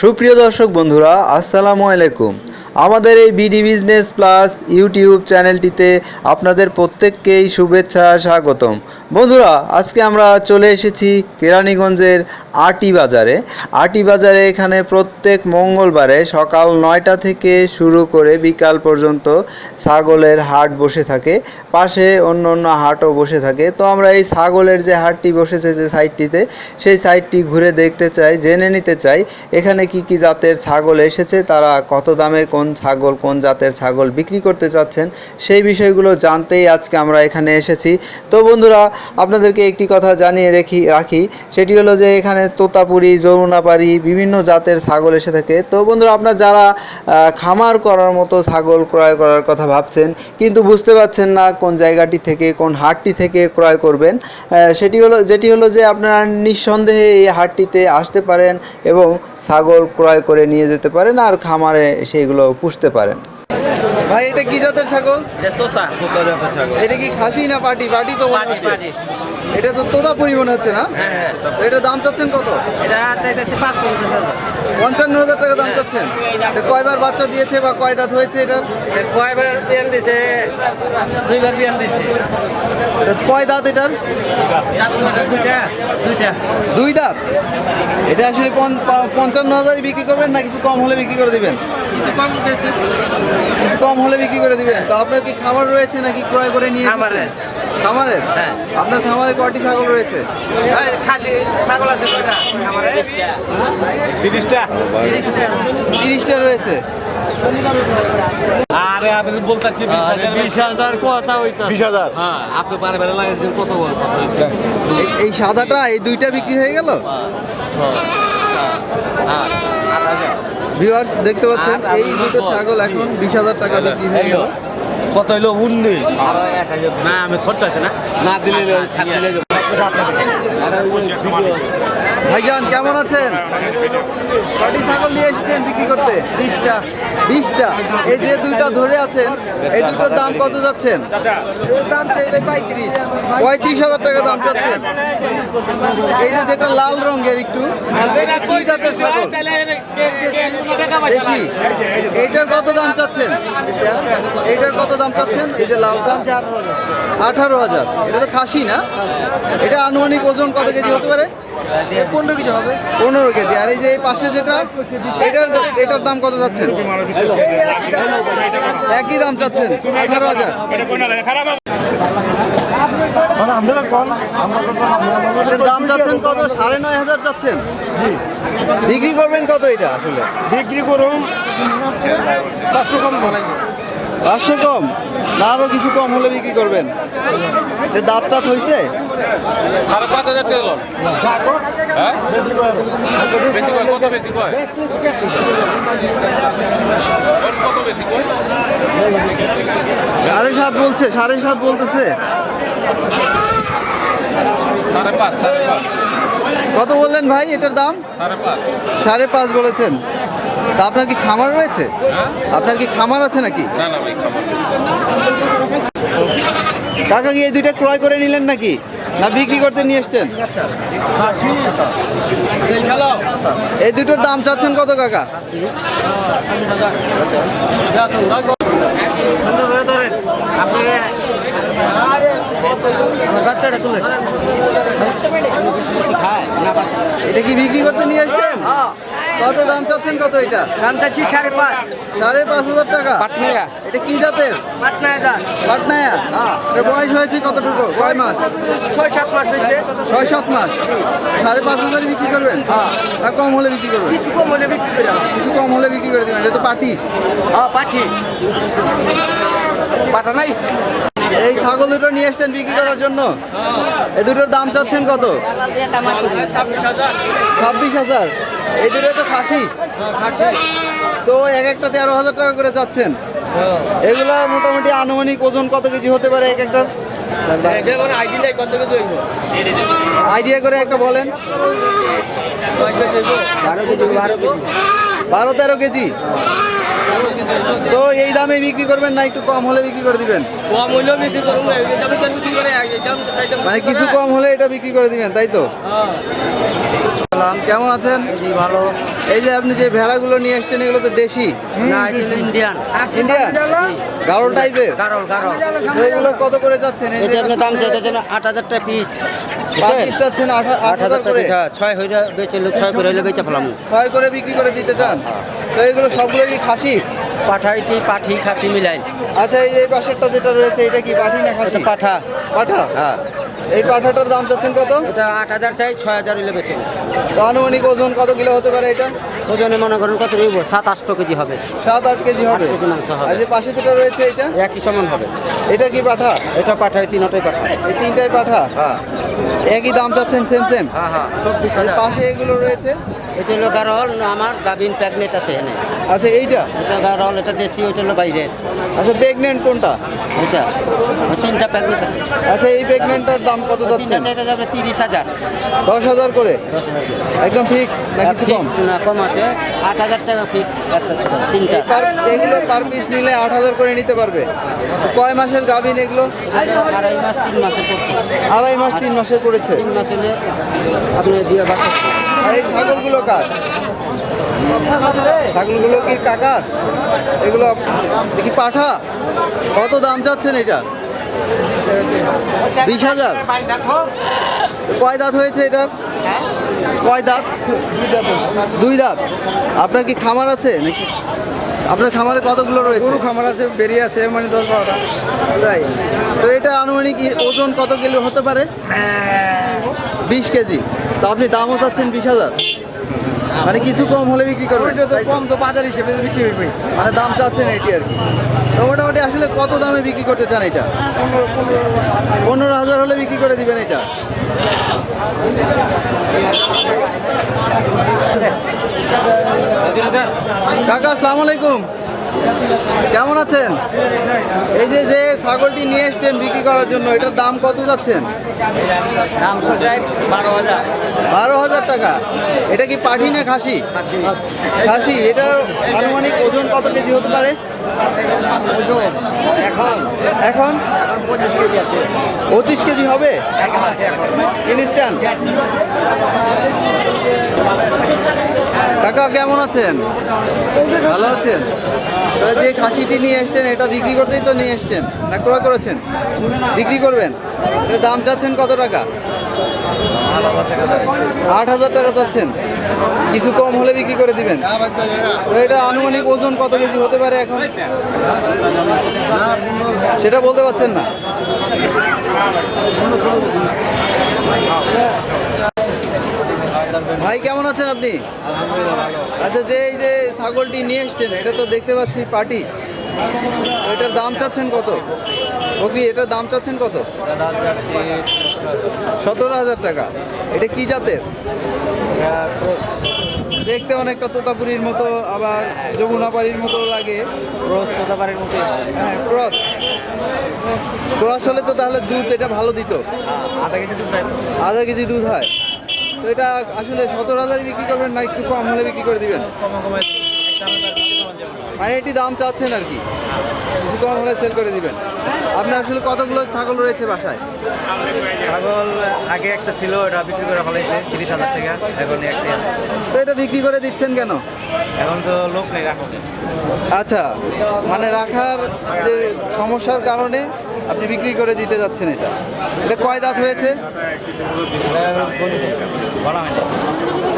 সুপ্রিয় দর্শক বন্ধুরা, আসসালামু আলাইকুম। আমাদের এই বিডি বিজনেস প্লাস ইউটিউব চ্যানেলটিতে আপনাদের প্রত্যেককেই শুভেচ্ছা স্বাগতম। বন্ধুরা, আজকে আমরা চলে এসেছি কেরানীগঞ্জের আটি বাজারে। আটি বাজারে এখানে প্রত্যেক মঙ্গলবারে সকাল নয়টা থেকে শুরু করে বিকাল পর্যন্ত ছাগলের হাট বসে থাকে। পাশে অন্য অন্য হাটও বসে থাকে। তো আমরা এই ছাগলের যে হাটটি বসেছে যে সাইডটিতে সেই সাইডটি ঘুরে দেখতে চাই, জেনে নিতে চাই, এখানে কি কি জাতের ছাগল এসেছে, তারা কত দামে কোন ছাগল, কোন জাতের ছাগল বিক্রি করতে চাচ্ছেন, সেই বিষয়গুলো জানতেই আজকে আমরা এখানে এসেছি। তো বন্ধুরা, আপনাদেরকে একটি কথা জানিয়ে রেখি, রাখি, সেটি হলো যে এখানে তোতাপুরি যমুনাপাড়ি বিভিন্ন জাতের ছাগল এসে থাকে। তো বন্ধুরা আপনার যারা খামার করার মতো ছাগল ক্রয় করার কথা ভাবছেন কিন্তু বুঝতে পারছেন না কোন জায়গাটি থেকে কোন হাটটি থেকে ক্রয় করবেন সেটি হলো যেটি হলো যে আপনারা নিঃসন্দেহে এই হাটটিতে আসতে পারেন এবং ছাগল ক্রয় করে নিয়ে যেতে পারেন আর খামারে সেইগুলো পুষতে পারেন। ভাই এটা কি জাতের ছাগল? এটা তোতা এটা কি খাসি না পাটি? পাটি তো মনে হচ্ছে। এটা তো তোদা পরিমাণ হচ্ছে না? হ্যাঁ হ্যাঁ এটা দাম চাচ্ছেন কত? এটা চাইতেছে পাঁচ পঞ্চাশ হাজার। পঞ্চান্ন হাজার টাকা দাম চাচ্ছেন? এটা কয়বার বাচ্চা দিয়েছে বা কয় দাঁত হয়েছে এটা কয়বার বিয়ান দিছে? দুইবার বিয়ান দিছে। কয় দাঁত এটার? দুইটা দুইটা। দুই দাঁত? এটা আসলে পঞ্চান্ন হাজারই বিক্রি করবেন না কিছু কম হলে বিক্রি করে দিবেন? কিছু কম কিছু কম হলে বিক্রি করে দিবেন। তো আপনার কি খাবার রয়েছে নাকি ক্রয় করে নিয়ে। খামারের? হ্যাঁ। আপনার খামারে কয়টি ছাগল রয়েছে? এই খাসি ছাগল আছে কয়টা আমার তিরিশটা। তিরিশটা? রয়েছে। আরে আপনি বলতেছি বিশ হাজার কথা হইতো। বিশ হাজার? হ্যাঁ আপনি পারবেন লাগেছেন কত এই- এই সাদাটা এই দুইটা বিক্রি হয়ে গেল? ভিউয়ার্স দেখতে পাচ্ছেন এই দুটো ছাগল এখন বিশ হাজার টাকা বিক্রি হয়ে গেল। কত হইল? উনিশ। আর এক হাজার না আমি খরচ আছে না। না দিলে লেগে ভাইজান কেমন আছেন? কটি ছাগল নিয়ে এসেছেন বিক্রি করতে? বিশটা। বিশটা? এই যে দুইটা ধরে আছেন এই দুটোর দাম কত যাচ্ছেন? দাম চাইলে পঁয়ত্রিশ। পঁয়ত্রিশ হাজার টাকা দাম চাচ্ছেন। এই যে যেটা লাল রঙের একটু কি জাতের ছাগল? দেশি? এইটার কত দাম চাচ্ছেন? এইটার কত দাম চাচ্ছেন? এই যে লাল দাম আঠারো হাজার। এটা তো খাসি না? এটা আনুমানিক ওজন কত কেজি হতে পারে? পনেরো কেজি হবে। পনেরো কেজি। আর এই যে এই পাশে যেটা এটার এটার দাম কত যাচ্ছেন? একই দাম চাচ্ছেন। আঠারো হাজার। দাম যাচ্ছেন কত? সাড়ে নয় হাজার যাচ্ছেন বিক্রি করবেন কত এটা আসলে? বিক্রি করুন। পাঁচশো কম করে পাঁচশো কম? না আরও কিছু কম হলে বিক্রি করবেন। এটা দাঁত টাত হয়েছে সাড়ে পাঁচ হাজার টাকা লোন হ্যাঁ? বেশি কয়? কত বেশি কয়? কত বেশি কয়? সাড়ে সাত বলছে সাড়ে সাত বলতেছে। সাড়ে পাঁচ সাড়ে পাঁচ। কত বললেন ভাই এটার দাম? সাড়ে পাঁচ। বলেছেন। তা আপনার কি খামার রয়েছে? হ্যাঁ। আপনার কি খামার আছে নাকি? কাকা কি এই দুইটা ক্রয় করে নিলেন নাকি? না, বিক্রি করতে নিয়ে এসছেন? এই দুটোর দাম চাচ্ছেন কত কাকা? এটা কি বিক্রি করতে নিয়ে এসছেন? কত দাম চাচ্ছেন কত এটা? দাম চাচ্ছি সাড়ে পাঁচ। সাড়ে পাঁচ হাজার টাকা। পাটনায়া। এটা কি জাতের? পাটনা হাজার পাটনায়া? এর বয়স হয়েছে কতটুকু? কয় মাস? ছয় সাত মাস হয়েছে। ছয় সাত মাস। সাড়ে পাঁচ হাজারই বিক্রি করবেন? না কম হলে বিক্রি করবেন? কিছু কম হলে বিক্রি করে কিছু কম হলে বিক্রি করে দেবেন। এটা তো পাটি। হ্যাঁ পাঠি পাঠা নাই? এই ছাগল দুটো নিয়ে এসছেন বিক্রি করার জন্য? এই দুটোর দাম চাচ্ছেন কত? ছাব্বিশ হাজার। ছাব্বিশ হাজার এই দুটো তো খাসি। খাসি। তো এক একটা তেরো হাজার টাকা করে চাচ্ছেন। এগুলো মোটামুটি আনুমানিক ওজন কত কেজি হতে পারে এক একটার? কেজি আইডিয়া করে একটা বলেন। বারো কেজি বারো কেজি। বারো তেরো কেজি। তো এই দামে বিক্রি করবেন না একটু কম হলে বিক্রি করে দিবেন? কম হলেও বিক্রি করব মানে কিছু কম হলে এটা বিক্রি করে দিবেন তাই তো? হ্যাঁ সালাম, কেমন আছেন? জি ভালো। এই যে আপনি যে ভেড়াগুলো নিয়ে এসছেন এগুলো তো দেশি? না এটা ইন্ডিয়ান। ইন্ডিয়ান? গারল টাইপের গারল গারল। তো এগুলো কত করে যাচ্ছেন? এই যে এটা আপনার দাম চাইতেছেন আট হাজার টাকা পিস চাচ্ছেন আট হাজার টাকা হ্যাঁ ছয় হইলে বেচে ছয় করে হইলে বেচে ফেলাম ছয় করে বিক্রি করে দিতে চান? তো এগুলো সবগুলো কি খাসি? পাঠাইটি পাঠি খাসি মিলাই আচ্ছা এই পাশেরটা যেটা রয়েছে এটা কি পাঠি না খাসি? পাঠা। পাঠা? হ্যাঁ। এই পাঠাটার দাম চাচ্ছেন কত? এটা আট হাজার চাই ছয় হাজার হইলে বেচে তো আনুমানিক ওজন কত কিলো হতে পারে এটা? ওজনে মনে করেন কত রইব? সাত আটশো কেজি হবে। সাত আট কেজি হবে? কেজি মাংস হবে। আর যে পাশে যেটা রয়েছে এটা? একই সমান হবে। এটা কি পাঠা? এটা পাঠাই তিনটাই পাঠা। এই তিনটাই পাঠা? হ্যাঁ। একই দাম চাচ্ছেন সেম সেম হ্যাঁ হ্যাঁ। চব্বিশ হাজার। পাশে এগুলো রয়েছে? এটা হলো গারল আমার গাবিন প্যাগনেট আছে এনে আচ্ছা এইটা? এটা গারল এটা দেশি ওইটা হলো বাইরে আচ্ছা প্রেগনেন্ট কোনটা? ওইটা। ওই তিনটা প্যাকেট আছে আচ্ছা এই প্রেগনেন্টটার দাম কত যাচ্ছেন চাইতে যাবে তিরিশ হাজার। দশ হাজার করে? একদম ফিক্স না কিছু কম? না কম আছে। আট হাজার টাকা ফিক্স তিনটা। পার এগুলো পার পিস নিলে আট হাজার করে নিতে পারবে। কয় মাসের গাভিন এগুলো? আড়াই মাস তিন মাসে পড়ছে। আড়াই মাস তিন মাসের পড়েছে। তিন মাস হলে আপনি দিয়ে বাসা আর এই ছাগলগুলো কার? ছাগলগুলো কি কাকার? এগুলো কি পাঠা? কত দাম চাচ্ছেন এটা? বিশ হাজার। কয় দাঁত হয়েছে এটার কয় দাঁত? দুই দাঁত। আপনার কি খামার আছে নাকি? আপনার খামারে কতগুলো রয়েছে? খামার আছে বেরিয়ে আছে মানে দশ বারোটা। তাই। তো এটা আনুমানিক ওজন কত কিলো হতে পারে? বিশ কেজি। তো আপনি দামও চাচ্ছেন বিশ হাজার। মানে কিছু কম হলে বিক্রি করবে ওইটা তো? কম তো বাজার হিসেবে বিক্রি হইবে। মানে দাম চাচ্ছে না এটি আর কি। মোটামুটি আসলে কত দামে বিক্রি করতে চান এটা? পনেরো হাজার হলে বিক্রি করে দিবেন এটা। কাকা আসসালামু আলাইকুম। কেমন আছেন? এই যে যে ছাগলটি নিয়ে এসছেন বিক্রি করার জন্য এটার দাম কত যাচ্ছেন? দাম তো চাই বারো হাজার। বারো হাজার টাকা। এটা কি পাঠি না খাসি? খাসি। এটার আনুমানিক ওজন কত কেজি হতে পারে? ওজন এখন। এখন? পঁচিশ কেজি আছে। পঁচিশ কেজি হবে? ইনস্ট্যান্ট কাকা, কেমন আছেন? ভালো আছেন? তো যে খাসিটি নিয়ে এসছেন, এটা বিক্রি করতেই তো নিয়ে এসছেন। না ক্রয় করেছেন? বিক্রি করবেন? এটা দাম চাচ্ছেন কত টাকা? আট হাজার টাকা চাচ্ছেন। কিছু কম হলে বিক্রি করে দিবেন। তো এটা আনুমানিক ওজন কত কেজি হতে পারে এখন? সেটা বলতে পারছেন না। ভাই কেমন আছেন আপনি? আচ্ছা যে এই যে ছাগলটি নিয়ে এসছেন এটা তো দেখতে পাচ্ছি পার্টি এটার দাম চাচ্ছেন কত? বকরি এটার দাম চাচ্ছেন কত? সতেরো হাজার টাকা। এটা কি জাতের? দেখতে অনেকটা তোতাপুরির মতো আবার যমুনাপাড়ির মতো লাগে। রোজ তোতাবারের মতো হ্যাঁ। ক্রস। ক্রস হলে তো তাহলে দুধ এটা ভালো দিত। আধা কেজি দুধ। আধা কেজি দুধ হয়। তো এটা আসলে সতেরো হাজারে বিক্রি করবেন না একটু কম হলে বিক্রি করে দিবেন? কমে একটা। মানে এটি দাম চাচ্ছেন আর কি। কিছু কম হলে সেল করে দিবেন। আপনার আসলে কতগুলো ছাগল রয়েছে বাসায়? ছাগল আগে একটা ছিল ওটা বিক্রি করে ফেলাইছে তিরিশ হাজার টাকা এখন একটাই আছে। তো এটা বিক্রি করে দিচ্ছেন কেন? এখন তো লোক নেই রাখো। আচ্ছা মানে রাখার যে সমস্যার কারণে আপনি বিক্রি করে দিতে যাচ্ছেন এটা। এটা কয় দাঁত হয়েছে?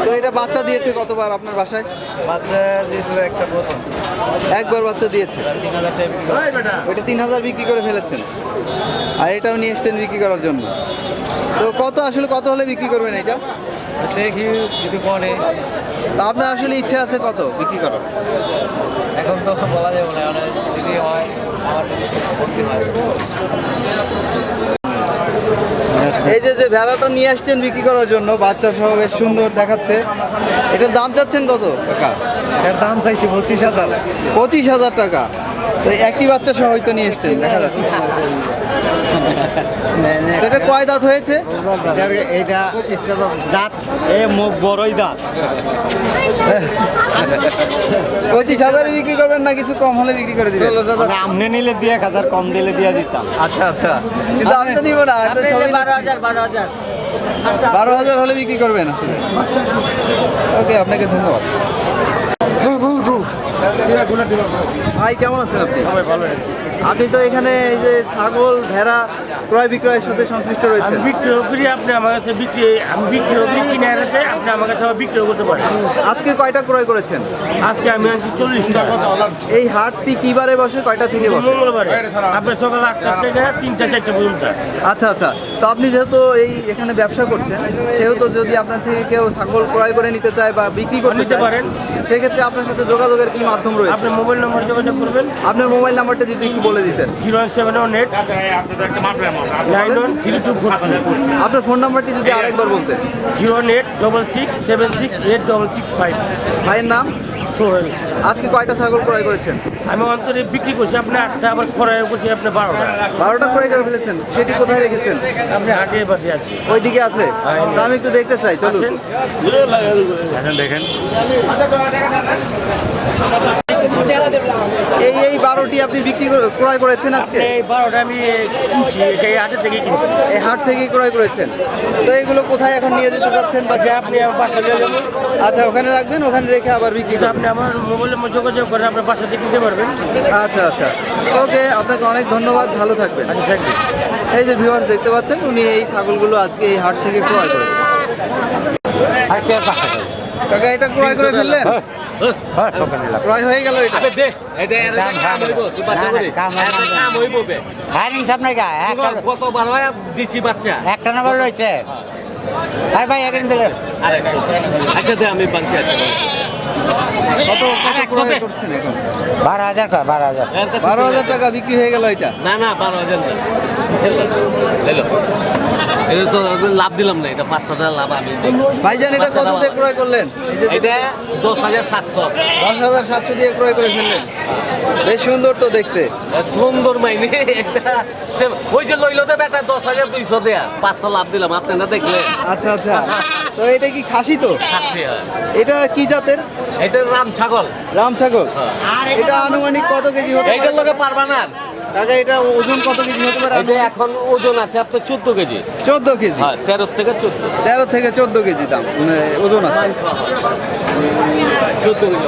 তো এটা বাচ্চা দিয়েছে কতবার আপনার বাসায়? বাচ্চা দিয়েছিল একটা প্রথম একবার বাচ্চা দিয়েছে। তিন হাজার। ওইটা তিন হাজার বিক্রি করে ফেলেছেন। আর এটাও নিয়ে এসছেন বিক্রি করার জন্য। তো কত আসলে কত হলে বিক্রি করবেন এটা? দেখি যদি পরে তা আপনার আসলে ইচ্ছা আছে কত বিক্রি করার? এখন তো বলা যাবে না মানে যদি হয় আবার যদি ভর্তি হয় এই যে যে ভেড়াটা নিয়ে আসছেন বিক্রি করার জন্য বাচ্চা সহ বেশ সুন্দর দেখাচ্ছে। এটার দাম চাচ্ছেন কত? টাকা এর দাম চাইছি পঁচিশ হাজার। পঁচিশ হাজার টাকা। তো একটি বাচ্চা সহ হয়তো নিয়ে এসছেন দেখা যাচ্ছে। এটা কয় দাঁত হয়েছে? এইটা দাঁত এ মুখ বড়ই দাঁত। পঁচিশ হাজারে বিক্রি করবেন না কিছু কম হলে বিক্রি করে দিবেন? আমনে নিলে দিয়ে এক হাজার কম দিলে দিয়ে দিতাম। আচ্ছা আচ্ছা। কিন্তু আমি তো নিব না সবই বারো হাজার বারো হাজার। বারো হাজার হলে বিক্রি করবেন আসলে। ওকে আপনাকে ধন্যবাদ। ভাই কেমন আছেন আপনি? ভালো আছে। আপনি তো এখানে এই যে ছাগল ভেড়া ক্রয় বিক্রয়ের সাথে সংশ্লিষ্ট আমি রয়েছেন। বিক্রি করি আপনি আমার কাছে বিক্রি আমি বিক্রি করি কিনে এনেছে আপনি আমার কাছে আবার বিক্রি করতে পারেন। আজকে কয়টা ক্রয় করেছেন? আজকে আমি আনছি চল্লিশ টাকা এই হাটটি কি বারে বসে কয়টা থেকে বসে? মঙ্গলবারে। আপনি সকাল আটটা থেকে তিনটা চারটা পর্যন্ত। আচ্ছা আচ্ছা। তো আপনি যেহেতু এই এখানে ব্যবসা করছেন সেহেতু যদি আপনার থেকে কেউ ছাগল ক্রয় করে নিতে চায় বা বিক্রি করে নিতে পারেন। সেক্ষেত্রে আপনার সাথে যোগাযোগের কি মাধ্যম রয়েছে? আপনার মোবাইল নম্বর যোগাযোগ করবেন। আপনার মোবাইল নাম্বারটা যদি একটু বলে দিতেন। Zero seven one eight nine one three two four আপনার ফোন নাম্বারটি যদি আরেকবার বলতেন। Zero eight double six seven six eight double six five. ভাইয়ের নাম? সোহেল। আজকে কয়টা ছাগল ক্রয় করেছেন? আমি অন্তরে বিক্রি করছি আপনি আটটা আবার খরায় করছি আপনি বারোটা। বারোটা ক্রয় করে ফেলেছেন সেটি কোথায় রেখেছেন? আপনি হাটিয়ে বাদে আছি। ওই দিকে আছে? হ্যাঁ। তা আমি একটু দেখতে চাই চলুন। দেখেন। এই বারোটি আপনি বিক্রি করে- ক্রয় করেছেন আজকে? এই বারোটা আমি কিনছি এই হাটের থেকে কিনছি। এই হাট থেকে ক্রয় করেছেন। তো এগুলো কোথায় এখন নিয়ে যেতে চাচ্ছেন বা যে আপনি আমার বাসা দিয়ে যাবেন। আচ্ছা ওখানে রাখবেন ওখানে রেখে আবার বিক্রি করবেন। আপনি আমার মোবাইলে যোগাযোগ করে আপনার বাসা থেকে কিনতে পারবেন। আচ্ছা আচ্ছা। ওকে আপনাকে অনেক ধন্যবাদ ভালো থাকবেন। আচ্ছা এই যে ভিউয়ার্স দেখতে পাচ্ছেন উনি এই ছাগলগুলো আজকে এই হাট থেকে ক্রয় করেছেন। কাকা এটা ক্রয় করে ফেললেন? ক্রয় হয়ে গেল এটা। দে এটা কাম হইব তুই বাচ্চা করি। কাম হইব বে। হারিং সব নাই গা কতবার হয় দিছি বাচ্চা? একটা নম্বর রয়েছে ভাই ভাই এখানে দিলেন আচ্ছা দে আমি বাংকে আছি। কত বারো হাজার কয় বারো হাজার। বারো হাজার টাকা বিক্রি হয়ে গেল এটা। না না বারো হাজার না। হ্যালো এটা তো লাভ দিলাম না এটা পাঁচশো টাকা লাভ আমি ভাইজান এটা কত দিয়ে ক্রয় করলেন? এটা দশ হাজার সাতশো। দশ হাজার সাতশো দিয়ে ক্রয় করে ফেললেন। বেশ সুন্দর তো দেখতে। সুন্দর মাইনে এটা ওই যে লইলো তো বেটা দশ হাজার দুইশো দেয়া। পাঁচশো লাভ দিলাম আপনি না দেখলে আচ্ছা আচ্ছা। তো এটা কি খাসি তো? খাসি এটা কি জাতের? এটা রাম ছাগল। রাম ছাগল। হ্যাঁ। এটা আনুমানিক কত কেজি হতে এইটার লগে পারবা না। কাকা এটা ওজন কত কেজি হতে পারে এটা এখন ওজন আছে আপনার চোদ্দ কেজি। চোদ্দ কেজি? হ্যাঁ তেরো থেকে চোদ্দ। তেরো থেকে চোদ্দ কেজি দাম মানে ওজন আছে। চোদ্দ কেজি।